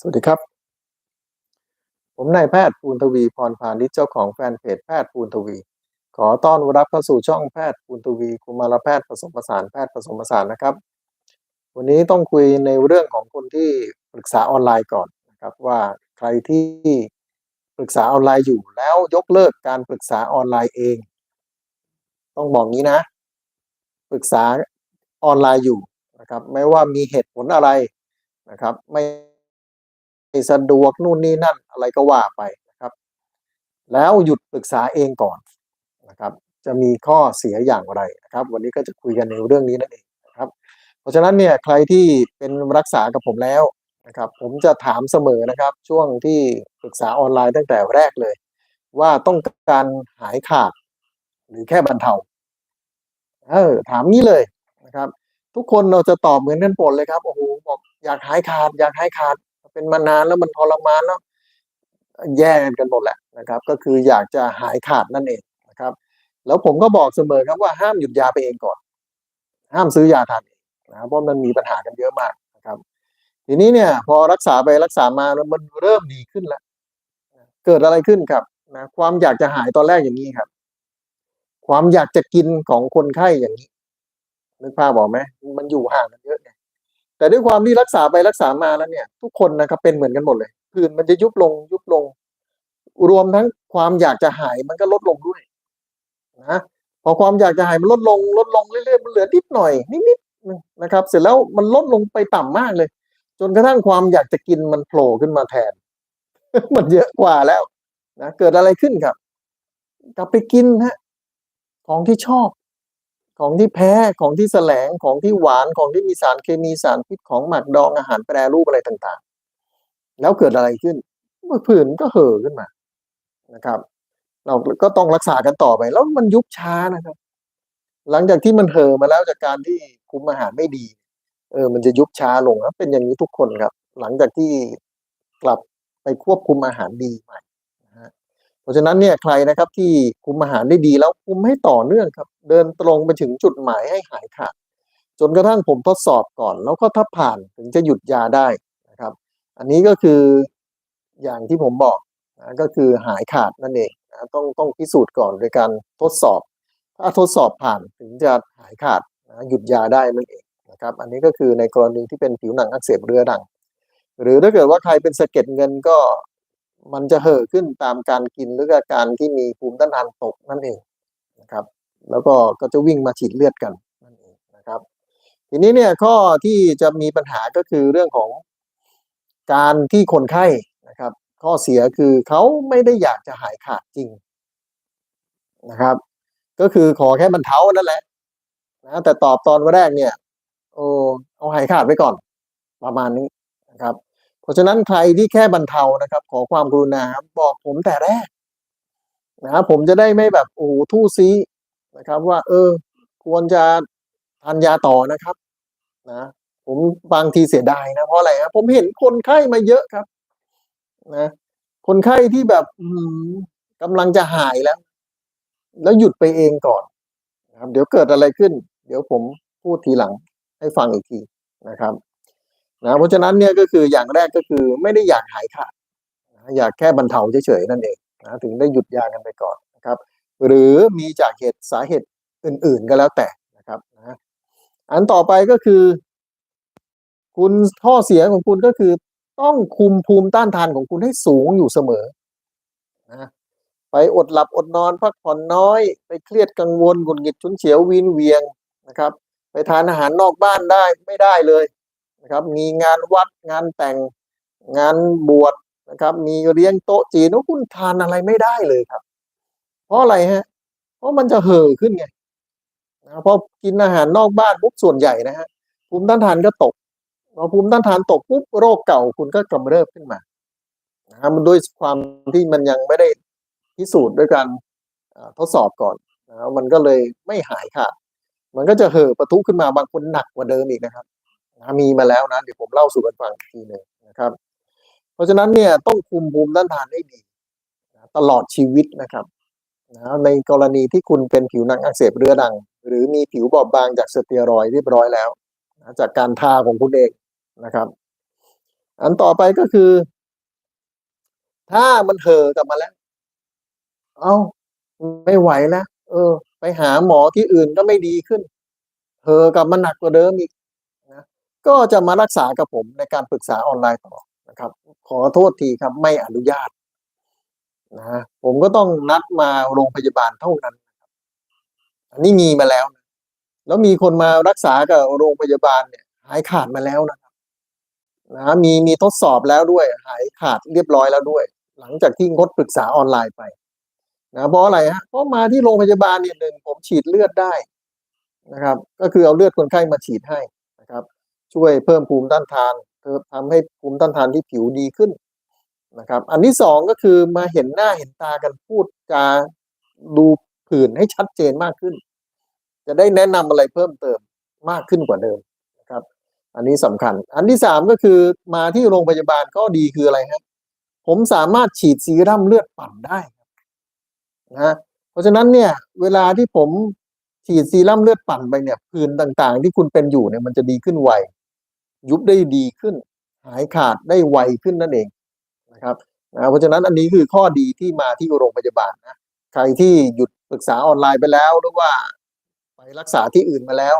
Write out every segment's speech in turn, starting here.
สวัสดีครับ ผมนายแพทย์ปูนทวีพรพาณิชย์เจ้าของแฟนเพจแพทย์ปูนทวี ขอต้อนรับเข้าสู่ช่องแพทย์ปูนทวีกุมารแพทย์ผสมผสานแพทย์ผสมผสานนะครับ วันนี้ต้องคุยในเรื่องของคนที่ปรึกษาออนไลน์ก่อนนะครับว่าใครที่ปรึกษาออนไลน์อยู่แล้วยกเลิกการปรึกษาออนไลน์เอง ต้องบอกงี้นะ ปรึกษาออนไลน์อยู่นะครับ ไม่ว่ามีเหตุผลอะไรนะครับ ไม่ ไม่สะดวกนู่นนี่นั่นอะไรก็ว่าไปนะครับ แล้วหยุดปรึกษาเองก่อนนะครับ จะมีข้อเสียอย่างไรนะครับ วันนี้ก็จะคุยกันในเรื่องนี้นั่นเองนะครับ เพราะฉะนั้นเนี่ยใครที่เป็นรักษากับผมแล้วนะครับ ผมจะถามเสมอนะครับ ช่วงที่ปรึกษาออนไลน์ตั้งแต่แรกเลย ว่าต้องการหายขาด หรือแค่บรรเทาเออถามนี้เลยนะครับ ทุกคนเราจะตอบเหมือนกันหมดเลยครับโอ้โหบอกอยากหายขาด อยากหายขาด เป็นมานานแล้วมันทรมานแล้วแย่กันหมดแหละนะครับ ก็คืออยากจะหายขาดนั่นเองนะครับ แล้วผมก็บอกเสมอครับว่าห้ามหยุดยาไปเองก่อน ห้ามซื้อยาทานเองนะเพราะมันมีปัญหากันเยอะมากนะครับ ทีนี้เนี่ย พอรักษาไปรักษามาแล้วมันเริ่มดีขึ้นแล้วเกิดอะไรขึ้นครับนะความอยากจะหายตอนแรกอย่างนี้ครับ ความอยากจะกินของคนไข้อย่างนี้นึกภาพบอกไหมมันอยู่ห่างกันเยอะไง แต่ด้วยความที่รักษาไปรักษามาแล้วเนี่ย ทุกคนนะครับเป็นเหมือนกันหมดเลยผื่นมันจะยุบลงยุบลง รวมทั้งความอยากจะหายมันก็ลดลงด้วยนะพอความอยากจะหายมันลดลง ลดลงเรื่อยๆมันเหลือนิดหน่อยนิดๆนะครับ เสร็จแล้วมันลดลงไปต่ำมากเลย จนกระทั่งความอยากจะกินมันโผล่ขึ้นมาแทน มันเยอะกว่าแล้วนะเกิดอะไรขึ้นครับ กลับไปกินฮะของที่ชอบ ของที่แพ้ของที่แสลงของที่หวานของที่มีสารเคมีสารพิษของหมักดองอาหารแปรรูปอะไรต่างๆ แล้วเกิดอะไรขึ้นเมื่อผื่นก็เห่อขึ้นมานะครับ เราก็ต้องรักษากันต่อไป แล้วมันยุบช้านะครับ หลังจากที่มันเห่อมาแล้วจากการที่คุมอาหารไม่ดี เออ มันจะยุบช้าลงครับเป็นอย่างนี้ทุกคนครับ หลังจากที่กลับไปควบคุมอาหารดีใหม่ ราะฉะนั้นเนี่ยใครนะครับที่คุมอาหารได้ดีแล้วคุมให้ต่อเนื่องครับ เดินตรงไปถึงจุดหมายให้หายขาดจนกระทั่งผมทดสอบก่อน แล้วก็ถ้าผ่านถึงจะหยุดยาได้นะครับ อันนี้ก็คืออย่างที่ผมบอกนะก็คือหายขาดนั่นเองนะต้องต้องพิสูจน์ก่อนโดยการทดสอบ ถ้าทดสอบผ่านถึงจะหายขาดนะหยุดยาได้นั่นเองนะครับ อันนี้ก็คือในกรณีที่เป็นผิวหนังอักเสบเรื้อรัง หรือถ้าเกิดว่าใครเป็นสะเก็ดเงินก็ มันจะเห่อขึ้นตามการกินหรือการที่มีภูมิต้านทานตกนั่นเองนะครับ แล้วก็ก็จะวิ่งมาฉีดเลือดกันนั่นเองนะครับ ทีนี้เนี่ยข้อที่จะมีปัญหาก็คือเรื่องของการที่คนไข้นะครับ ข้อเสียคือเขาไม่ได้อยากจะหายขาดจริงนะครับ ก็คือขอแค่บรรเทานั่นแหละนะแต่ตอบตอนแรกเนี่ยโอ้เอาหายขาดไว้ก่อน ประมาณนี้นะครับ ราะฉะนั้นใครที่แค่บรรเทานะครับ ขอความกรุณาบอกผมแต่แรกนะครับผมจะได้ไม่แบบโอ้ทู่ซีนะครับ ว่า เออ ควรจะทานยาต่อนะครับ นะ ผมบางทีเสียดายนะเพราะอะไรครับผมเห็นคนไข้มาเยอะครับ นะ คนไข้ที่แบบกำลังจะหายแล้ว แล้วหยุดไปเองก่อนนะครับ เดี๋ยวเกิดอะไรขึ้น เดี๋ยวผมพูดทีหลังให้ฟังอีกทีนะครับ นะเพราะฉะนั้นเนี่ยก็คืออย่างแรกก็คือไม่ได้อยากหายขาดนะอยากแค่บรรเทาเฉยๆนั่นเองนะถึงได้หยุดยากันไปก่อนนะครับ หรือมีจากเหตุสาเหตุอื่น ๆก็แล้วแต่นะครับนะอันต่อไปก็คือ คุณข้อเสียของคุณก็คือ ต้องคุมภูมิต้านทานของคุณให้สูงอยู่เสมอนะไปอดหลับอดนอนพักผ่อนน้อย ไปเครียดกังวลหงุดหงิดชุนเฉียววินเวียงนะครับ ไปทานอาหารนอกบ้านได้ไม่ได้เลย นะครับ มีงานวัดงานแต่งงานบวชนะครับ มีเลี้ยงโต๊ะจีนคุณทานอะไรไม่ได้เลยครับ เพราะอะไรฮะ เพราะมันจะเห่อขึ้นไงนะพอกินอาหารนอกบ้านปุ๊บส่วนใหญ่นะฮะภูมิต้านทานก็ตกพอภูมิต้านทานตกปุ๊บโรคเก่าคุณก็กำเริบขึ้นมานะมันด้วยความที่มันยังไม่ได้พิสูจน์ด้วยการทดสอบก่อนนะมันก็เลยไม่หายค่ะมันก็จะเห่อประทุขึ้นมาบางคนหนักกว่าเดิมอีกนะครับ นะมีมาแล้วนะเดี๋ยวผมเล่าสู่กันฟังอีกทีหนึ่งนะครับ เพราะฉะนั้นเนี่ยต้องคุมภูมิต้านทานให้ดีนะตลอดชีวิตนะครับนะในกรณีที่คุณเป็นผิวหนังอักเสบเรื้อรัง หรือมีผิวบอบบางจากสเตียรอยด์เรียบร้อยแล้วนะจากการทาของคุณเองนะครับ อันต่อไปก็คือ ถ้ามันเห่อกลับมาแล้ว เอาไม่ไหวแล้วเออ ไปหาหมอที่อื่นก็ไม่ดีขึ้นเห่อกลับมาหนักกว่าเดิมอีก ก็จะมารักษากับผมในการปรึกษาออนไลน์ต่อนะครับ ขอโทษทีครับไม่อนุญาตนะผมก็ต้องนัดมาโรงพยาบาลเท่านั้น อันนี้มีมาแล้วนะแล้วมีคนมารักษากับโรงพยาบาลเนี่ย หายขาดมาแล้วนะครับนะมีมีทดสอบแล้วด้วย หายขาดเรียบร้อยแล้วด้วย หลังจากที่งดปรึกษาออนไลน์ไปนะเพราะอะไรฮะเพราะมาที่โรงพยาบาลเนี่ยหนึ่งผมฉีดเลือดได้นะครับ ก็คือเอาเลือดคนไข้มาฉีดให้นะครับ ช่วยเพิ่มภูมิต้านทานเพิ่มทำให้ภูมิต้านทานที่ผิวดีขึ้นนะครับ อันที่สองก็คือมาเห็นหน้าเห็นตากันพูดจาดูผื่นให้ชัดเจนมากขึ้น จะได้แนะนำอะไรเพิ่มเติมมากขึ้นกว่าเดิมนะครับ อันนี้สำคัญ อันที่สามก็คือมาที่โรงพยาบาลก็ดีคืออะไรครับผมสามารถฉีดซีรั่มเลือดปั่นได้นะเพราะฉะนั้นเนี่ยเวลาที่ผมฉีดซีรั่มเลือดปั่นไปเนี่ยผื่นต่างๆ ที่คุณเป็นอยู่เนี่ยมันจะดีขึ้นไว ยุบได้ดีขึ้น หายขาดได้ไวขึ้นนั่นเองนะครับนะเพราะฉะนั้นอันนี้คือข้อดีที่มาที่โรงพยาบาลนะใครที่หยุดปรึกษาออนไลน์ไปแล้วหรือว่าไปรักษาที่อื่นมาแล้ว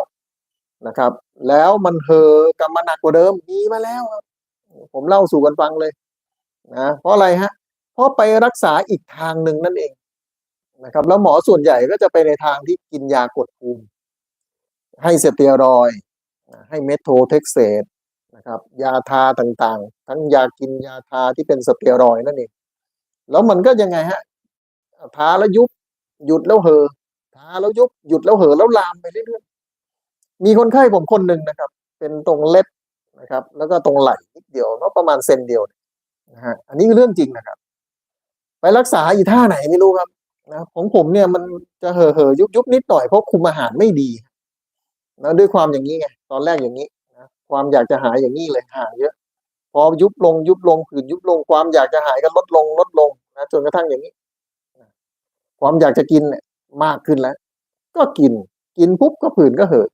นะครับ แล้วมันเฮอกำมาหนักกว่าเดิมมีมาแล้วครับผมเล่าสู่กันฟังเลยนะเพราะอะไรฮะเพราะไปรักษาอีกทางหนึ่งนั่นเองนะครับ แล้วหมอส่วนใหญ่ก็จะไปในทางที่กินยากดภูมิให้สเตียรอย ให้เมโทเท็กเซตนะครับยาทาต่างๆ ทั้งยากินยาทาที่เป็นสเตียรอยนั่นเองแล้วมันก็ยังไงฮะทาแล้วยุบหยุดแล้วเหอทาแล้วยุบหยุดแล้วเหอแล้วลามไปเรื่อยๆมีคนไข้ผมคนหนึ่งนะครับ เป็นตรงเล็บนะครับ แล้วก็ตรงไหล่นิดเดียวก็ประมาณเซนเดียวนะฮะอันนี้คือเรื่องจริงนะครับ ไปรักษาอีท่าไหนไม่รู้ครับนะของผมเนี่ยมันจะเห่อเห่อยุบยุบนิดหน่อยเพราะคุมอาหารไม่ดี นะด้วยความอย่างนี้ไงตอนแรกอย่างนี้นะความอยากจะหายอย่างนี้เลยห่างเยอะ พอยุบลงยุบลงผื่นยุบลง ความอยากจะหายก็ลดลงลดลงนะจนกระทั่งอย่างนี้นะความอยากจะกินเนี่ยมากขึ้นแล้ว ก็กินกินปุ๊บก็ผื่นก็เห่อะ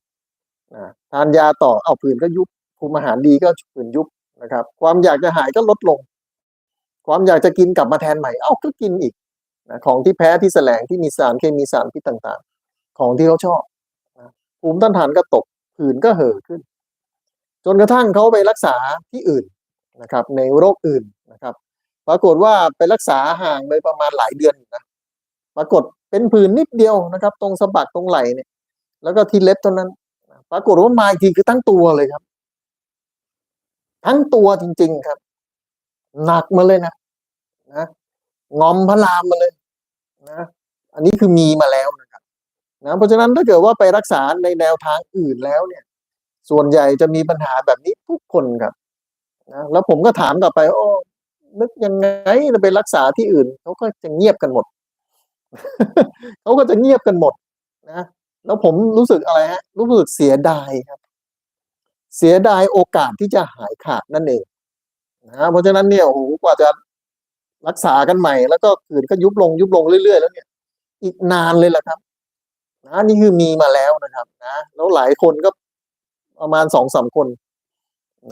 นะทานยาต่อเอาผื่นก็ยุบคุมอาหารดีก็ผื่นยุบนะครับ ความอยากจะหายก็ลดลง ความอยากจะกินกลับมาแทนใหม่ เอ้าก็กินอีกนะของที่แพ้ที่แสลงที่มีสารเคมีสารพิษต่างๆ ของที่เขาชอบ ภูมิต้านทานก็ตกผื่นก็เห่อขึ้น จนกระทั่งเขาไปรักษาที่อื่นนะครับ ในโรคอื่นนะครับ ปรากฏว่าไปรักษาห่างไปประมาณหลายเดือนนะปรากฏเป็นผื่นนิดเดียวนะครับ ตรงสะบักตรงไหล่เนี่ย แล้วก็ที่เล็บเท่านั้น ปรากฏว่ามาอีกทีคือทั้งตัวเลยครับ ทั้งตัวจริง ๆครับ หนักมาเลยนะนะงอมพระรามมาเลยนะ อันนี้คือมีมาแล้วนะ นะเพราะฉะนั้นถ้าเกิดว่าไปรักษาในแนวทางอื่นแล้วเนี่ย ส่วนใหญ่จะมีปัญหาแบบนี้ทุกคนครับนะแล้วผมก็ถามกลับไปโอ้นึกยังไงจะไปรักษาที่อื่นเขาก็จะเงียบกันหมดเขาก็จะเงียบกันหมดนะแล้วผมรู้สึกอะไรฮะ รู้สึกเสียดายครับ เสียดายโอกาสที่จะหายขาดนั่นเองนะเพราะฉะนั้นเนี่ยโอ้โหกว่าจะรักษากันใหม่ แล้วก็ผื่นก็ยุบลงยุบลงเรื่อยๆแล้วเนี่ย อีกนานเลยล่ะครับ นะนี่คือมีมาแล้วนะครับนะแล้วหลายคนก็ประมาณสองสามคน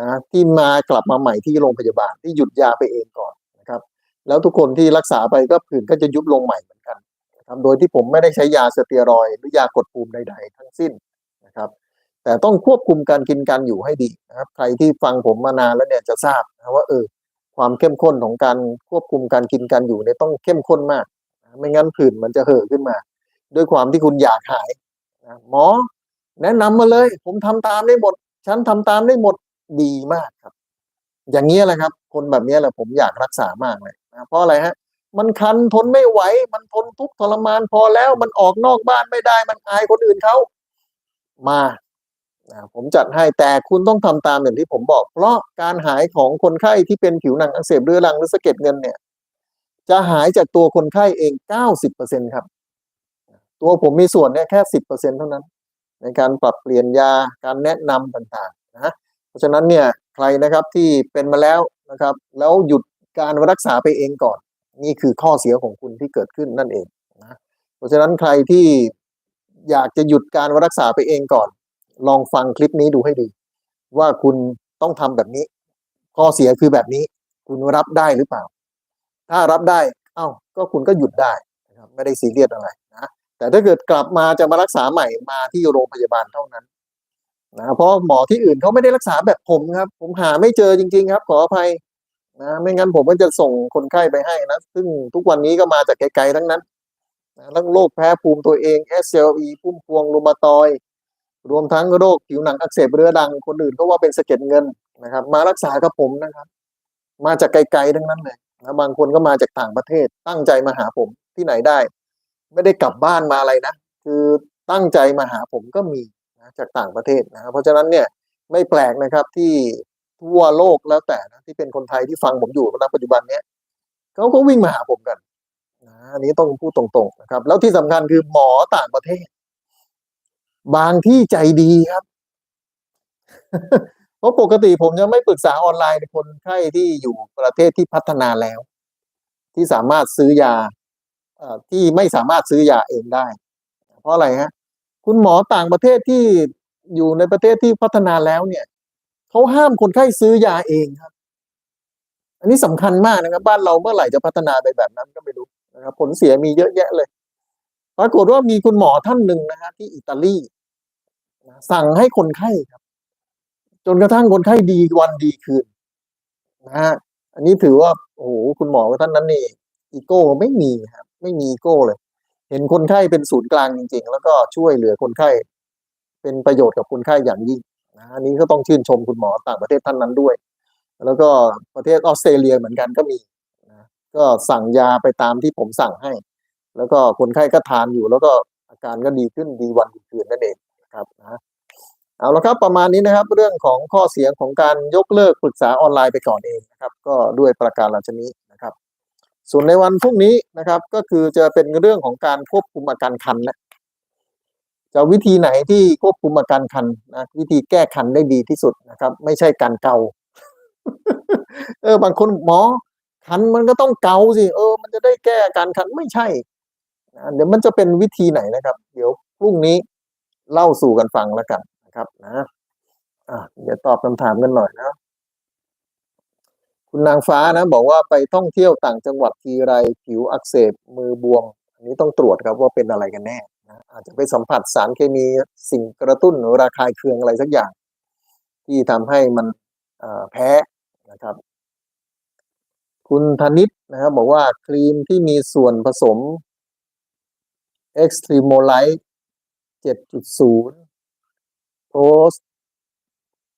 นะที่มากลับมาใหม่ที่โรงพยาบาลที่หยุดยาไปเองก่อนนะครับ แล้วทุกคนที่รักษาไปก็ผื่นก็จะยุบลงใหม่เหมือนกันนะครับโดยที่ผมไม่ได้ใช้ยาสเตียรอยหรือยากดภูมิใด ๆ ทั้งสิ้นนะครับ แต่ต้องควบคุมการกินการอยู่ให้ดีนะครับ ใครที่ฟังผมมานานแล้วเนี่ยจะทราบนะว่าเออความเข้มข้นของการควบคุมการกินการอยู่เนี่ยต้องเข้มข้นมาก ไม่งั้นผื่นมันจะเห่อขึ้นมา ด้วยความที่คุณอยากหายนะหมอ แนะนำมาเลย ผมทำตามได้หมด ฉันทำตามได้หมดดีมากครับ อย่างนี้แหละครับ คนแบบนี้แหละผมอยากรักษามากเลยนะเพราะอะไรฮะ มันคันทนไม่ไหว มันทนทุกข์ทรมานพอแล้ว มันออกนอกบ้านไม่ได้ มันอายคนอื่นเขามานะผมจัดให้แต่คุณต้องทำตามอย่างที่ผมบอก เพราะการหายของคนไข้ที่เป็นผิวหนังอักเสบเรื้อรังหรือสะเก็ดเงินเนี่ย จะหายจากตัวคนไข้เอง 90%ครับ ตัวผมมีส่วนเนี่ยแค่10%เท่านั้น ในการปรับเปลี่ยนยาการแนะนำต่างๆนะเพราะฉะนั้นเนี่ยใครนะครับที่เป็นมาแล้วนะครับ แล้วหยุดการรักษาไปเองก่อน นี่คือข้อเสียของคุณที่เกิดขึ้นนั่นเองนะเพราะฉะนั้นใครที่อยากจะหยุดการรักษาไปเองก่อน ลองฟังคลิปนี้ดูให้ดี ว่าคุณต้องทำแบบนี้ ข้อเสียคือแบบนี้ คุณรับได้หรือเปล่า ถ้ารับได้ เอ้าก็คุณก็หยุดได้นะครับไม่ได้ซีเรียสอะไรนะ แต่ถ้าเกิดกลับมาจะมารักษาใหม่มาที่โรงพยาบาลเท่านั้นนะเพราะหมอที่อื่นเขาไม่ได้รักษาแบบผมครับ ผมหาไม่เจอจริง ๆ ครับ ขออภัยนะไม่งั้นผมก็จะส่งคนไข้ไปให้นะ ซึ่งทุกวันนี้ก็มาจากไกลๆทั้งนั้นนะทั้งโรคแพ้ภูมิตัวเอง SLE พุ่มพวงรูมาตอยรวมทั้งโรคผิวหนังอักเสบเรื้อรังคนอื่นก็ว่าเป็นสะเก็ดเงินนะครับ มารักษากับผมนะครับ มาจากไกลๆทั้งนั้นเลยนะบางคนก็มาจากต่างประเทศตั้งใจมาหาผมที่ไหนได้ ไม่ได้กลับบ้านมาอะไรนะ คือตั้งใจมาหาผมก็มีนะจากต่างประเทศนะเพราะฉะนั้นเนี่ยไม่แปลกนะครับที่ทั่วโลกแล้วแต่นะที่เป็นคนไทยที่ฟังผมอยู่ณปัจจุบันเนี้ยเขาก็วิ่งมาหาผมกันนะอันนี้ต้องพูดตรงๆนะครับ แล้วที่สำคัญคือหมอต่างประเทศ บางที่ใจดีครับเพราะปกติผมจะไม่ปรึกษาออนไลน์คนไข้ที่อยู่ประเทศที่พัฒนาแล้ว ที่สามารถซื้อยา ที่ไม่สามารถซื้อยาเองได้ เพราะอะไรฮะคุณหมอต่างประเทศที่อยู่ในประเทศที่พัฒนาแล้วเนี่ยเขาห้ามคนไข้ซื้อยาเองครับ อันนี้สำคัญมากนะครับ บ้านเราเมื่อไหร่จะพัฒนาไปแบบนั้นก็ไม่รู้นะครับผลเสียมีเยอะแยะเลยปรากฏว่ามีคุณหมอท่านหนึ่งนะฮะที่อิตาลีสั่งให้คนไข้ครับ จนกระทั่งคนไข้ดีวันดีคืนนะฮะอันนี้ถือว่าโอ้โหคุณหมอท่านนั้นนี่อีโก้ไม่มีครับ ไม่มีโก้เลย เห็นคนไข้เป็นศูนย์กลางจริง ๆ แล้วก็ช่วยเหลือคนไข้ เป็นประโยชน์กับคนไข้อย่างยิ่งนะอันนี้ก็ต้องชื่นชมคุณหมอต่างประเทศท่านนั้นด้วย แล้วก็ประเทศออสเตรเลียเหมือนกันก็มีนะก็สั่งยาไปตามที่ผมสั่งให้ แล้วก็คนไข้ก็ทานอยู่ แล้วก็อาการก็ดีขึ้นดีวันดีคืนนั่นเองนะครับนะเอาละครับประมาณนี้นะครับ เรื่องของข้อเสียของการยกเลิกปรึกษาออนไลน์ไปก่อนเองนะครับ ก็ด้วยประการเหล่านี้ ส่วนในวันพรุ่งนี้นะครับ ก็คือจะเป็นเรื่องของการควบคุมอาการคันนะจะวิธีไหนที่ควบคุมอาการคันนะวิธีแก้คันได้ดีที่สุดนะครับ ไม่ใช่การเกาเออบางคนหมอคันมันก็ต้องเกาสิเออ มันจะได้แก้อาการคันไม่ใช่นะเดี๋ยวมันจะเป็นวิธีไหนนะครับ เดี๋ยวพรุ่งนี้เล่าสู่กันฟังแล้วกันนะครับ นะอะเดี๋ยวตอบคำถามกันหน่อยนะ คุณนางฟ้านะบอกว่าไปท่องเที่ยวต่างจังหวัดทีไรผิวอักเสบมือบวม อันนี้ต้องตรวจครับว่าเป็นอะไรกันแน่นะอาจจะไปสัมผัสสารเคมีสิ่งกระตุ้นระคายเคืองอะไรสักอย่าง ที่ทำให้มันแพ้นะครับคุณธนิตนะครับบอกว่าครีมที่มีส่วนผสม Extremolite 7.0 Post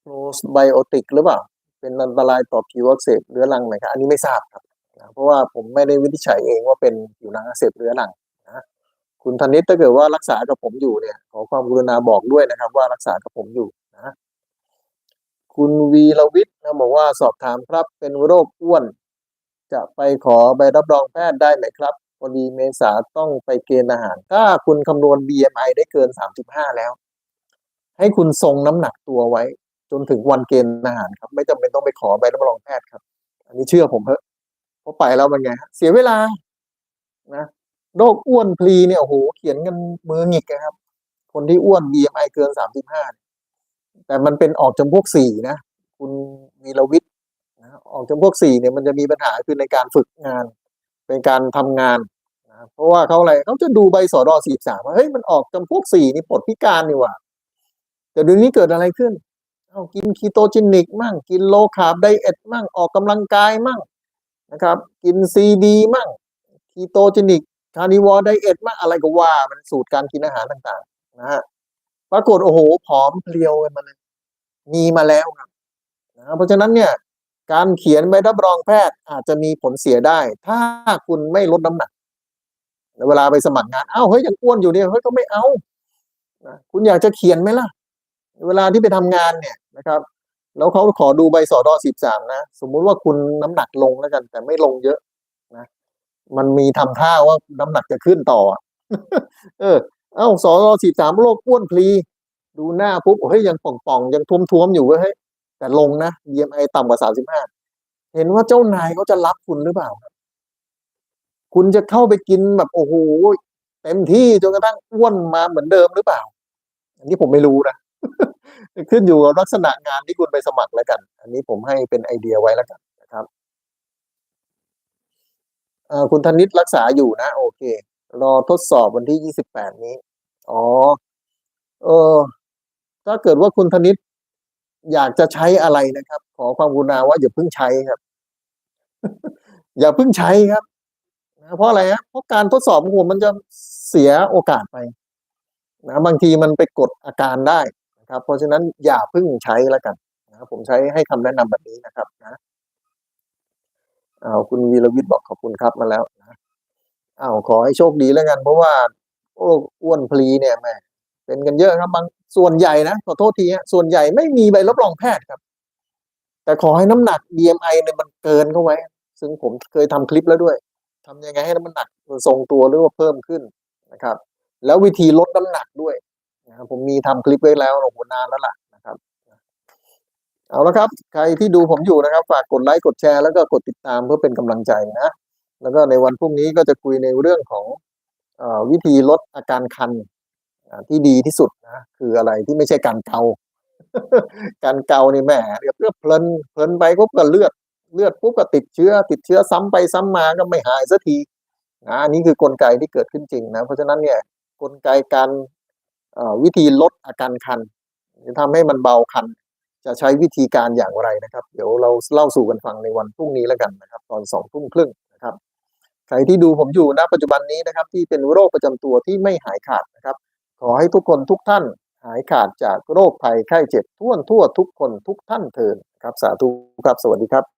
Postbiotic หรือเปล่า เป็นอันตรายต่อผิวอักเสบเรื้อรังไหมครับอันนี้ไม่ทราบครับนะเพราะว่าผมไม่ได้วินิจฉัยเองว่าเป็นผิวหนังอักเสบเรื้อรังนะคุณธนิตถ้าเกิดว่ารักษากับผมอยู่เนี่ยขอความกรุณาบอกด้วยนะครับ ว่ารักษากับผมอยู่นะคุณวีรวิทย์นะบอกว่าสอบถามครับเป็นโรคอ้วน จะไปขอใบรับรองแพทย์ได้ไหมครับพอดีเมษาต้องไปเกณฑ์อาหาร ถ้าคุณคำนวณ BMI ได้เกิน 35 แล้ว ให้คุณทรงน้ำหนักตัวไว้ นถึงวันเกณฑ์อาหารครับ ไม่จำเป็นต้องไปขอใบรับรองแพทย์ครับ อันนี้เชื่อผมเถอะเพราะไปแล้วมันไงเสียเวลานะโรคอ้วนพลีเนี่ยโอ้โหเขียนกันมือหงิกนะครับ คนที่อ้วน BMI เกิน35แต่มันเป็นออกจำพวกสี่นะ คุณวีรวิทย์นะออกจำพวกสี่เนี่ยมันจะมีปัญหาคือในการฝึกงาน เป็นการทำงานนะเพราะว่าเขาอะไรเขาจะดูใบสอดอสี่สามว่าเฮ้ยมันออกจำพวกสี่นี่ปลดพิการนี่หว่าแต่เดี๋ยวนี้เกิดอะไรขึ้น เอากินคีโตจินิกมั่ง กินโลคาร์บไดเอทมั่งออกกำลังกายมั่งนะครับ กินซีดีมั่งคีโตจินิกคาร์นิวอร์ไดเอทมั่งอะไรก็ว่า มันสูตรการกินอาหารต่างๆนะฮะปรากฏโอ้โหผอมเพรียวกันมาเลยมีมาแล้วครับนะเพราะฉะนั้นเนี่ยการเขียนใบรับรองแพทย์อาจจะมีผลเสียได้ ถ้าคุณไม่ลดน้ำหนักเวลาไปสมัครงาน เอ้าเฮ้ยยังอ้วนอยู่เนี่ยเฮ้ยก็ไม่เอานะคุณอยากจะเขียนไหมล่ะ เวลาที่ไปทำงานเนี่ย นะครับ แล้วเขาขอดูใบสอดอสิบสามนะ สมมุติว่าคุณน้ำหนักลงแล้วกัน แต่ไม่ลงเยอะนะมันมีทำท่าว่าน้ำหนักจะขึ้นต่อ เออ เอ้าสอดอสิบสามโรคอ้วนพลี ดูหน้าปุ๊บเฮ้ยยังป่องๆ ยังท้วมๆ อยู่เว้ยเฮ้ยแต่ลงนะ BMI ต่ำกว่าสามสิบห้าเห็นว่าเจ้านายเขาจะรับคุณหรือเปล่า คุณจะเข้าไปกินแบบโอ้โหเต็มที่จนกระทั่งอ้วนมาเหมือนเดิมหรือเปล่า อันนี้ผมไม่รู้นะ ขึ้นอยู่กับลักษณะงานที่คุณไปสมัครแล้วกัน อันนี้ผมให้เป็นไอเดียไว้แล้วกันนะครับคุณธนิตรักษาอยู่นะ โอเค รอทดสอบวันที่ยี่สิบแปดนี้ อ๋อ เออ ถ้าเกิดว่าคุณธนิตอยากจะใช้อะไรนะครับ ขอความกรุณาว่าอย่าเพิ่งใช้ครับ อย่าเพิ่งใช้ครับนะเพราะอะไรฮะเพราะการทดสอบของผมมันจะเสียโอกาสไปนะบางทีมันไปกดอาการได้ นะครับ เพราะฉะนั้นอย่าเพิ่งใช้แล้วกันนะผมใช้ให้คำแนะนำแบบนี้นะครับนะเอาวคุณวีรวิทย์บอกขอบคุณครับมาแล้วนะอ้าวขอให้โชคดีแล้วกัน เพราะว่าโอ้อ้วนพลีเนี่ยแม่เป็นกันเยอะครับบางส่วนใหญ่นะขอโทษทีฮะส่วนใหญ่ไม่มีใบรับรองแพทย์ครับ แต่ขอให้น้ำหนัก BMI เนี่ยมันเกินเข้าไว้ ซึ่งผมเคยทำคลิปแล้วด้วยทำยังไงให้น้ำหนักทรงตัวหรือว่าเพิ่มขึ้นนะครับ แล้ววิธีลดน้ำหนักด้วย นะครับผมมีทำคลิปไว้แล้วโอ้โหนานแล้วล่ะนะครับ เอาละครับ ใครที่ดูผมอยู่นะครับ ฝากกดไลค์กดแชร์แล้วก็กดติดตามเพื่อเป็นกำลังใจนะ แล้วก็ในวันพรุ่งนี้ก็จะคุยในเรื่องของอวิธีลดอาการคันที่ดีที่สุดนะคืออะไรที่ไม่ใช่การเกา การเกานี่แหม่เรียบเรียบเพลินเพลินไปปุ๊บก็เลือดเลือดปุ๊บก็ติดเชื้อ ติดเชื้อซ้ำไปซ้ำมาก็ไม่หายสักทีนะอันนี้คือกลไกที่เกิดขึ้นจริงนะ เพราะฉะนั้นเนี่ยกลไกการ วิธีลดอาการคันหรือทำให้มันเบาคัน จะใช้วิธีการอย่างไรนะครับ เดี๋ยวเราเล่าสู่กันฟังในวันพรุ่งนี้แล้วกันนะครับ ตอนสองทุ่มครึ่งนะครับ ใครที่ดูผมอยู่ณปัจจุบันนี้นะครับ ที่เป็นโรคประจำตัวที่ไม่หายขาดนะครับ ขอให้ทุกคนทุกท่านหายขาดจากโรคภัยไข้เจ็บทั่วทั่วทุกคนทุกท่านเถิดครับสาธุครับสวัสดีครับ